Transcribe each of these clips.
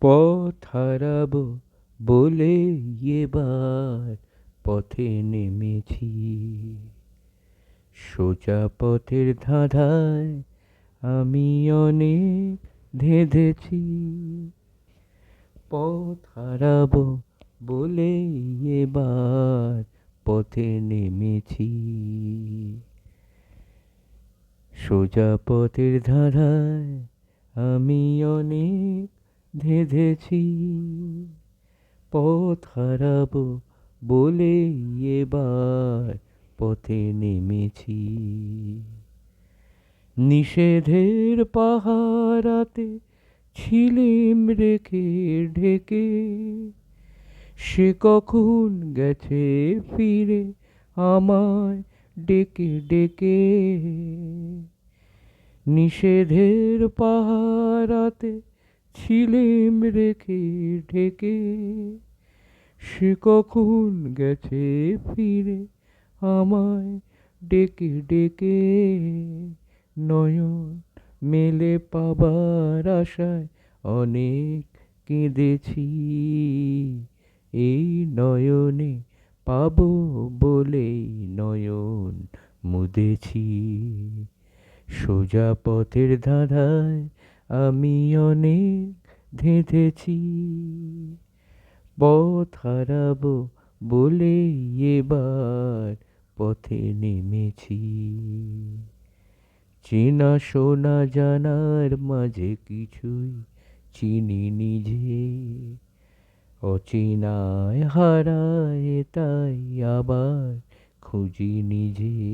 পথ হারাবো বলে এবার পথে নেমেছি। সোজা পথের ধাঁধায় আমি অনেক ধেঁধেছি। পথ হারাবো বলে এবার পথে নেমেছি। সোজা পথের ধারায় আমি অনেক ধেঁধেছি পথ হারাবো বলে এবার পথে নেমেছি। নিষেধের পাহারাতে ছিলিম রেখে ঢেকে, সে কখন গেছে ফিরে আমায় ডেকে ডেকে। নিষেধের পাহারাতে ছিলিম রেখে ঢেকে, সে কখন গেছে ফিরে আমায় ডেকে ডেকে? নয়ন মেলে পাবার আশায় অনেক কেঁদেছি, এই নয়নে পাব বলেই নয়ন মুদেছি। সোজা পথের ধাঁধায় আমি অনেক ধেঁধেছি, পথ হারাবো বলে এবার পথে নেমেছি। চেনা শোনা জানার মাঝে কিছুই চিনি নিজে, অচেনায় হারায় তাই আবার খুঁজি নিজে।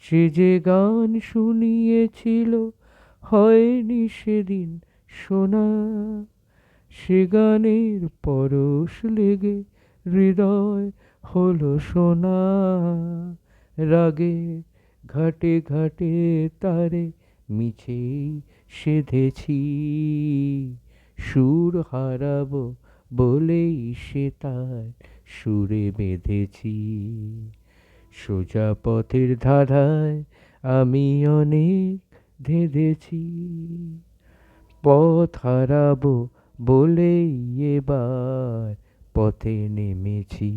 সে যে গান শুনিয়েছিল, হয়নি সেদিন শোনা। সে গানের পরশ লেগে হৃদয় হলো সোনা। রাগে ঘাটে ঘাটে তারে মিছেই সেধেছি। সুর হারাবো বলেই সে তার সুরে বেঁধেছি। সোজা পথের ধাঁধায় আমি অনেক ধেঁধেছি। পথ হারাবো বলেই এবার পথে নেমেছি।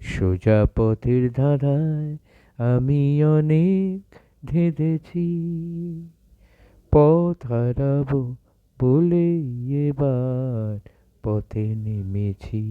সোজা পথের ধাঁধায় আমি অনেক ধেঁধেছি। পথ হারাবো বলে এবার পথে নেমেছি।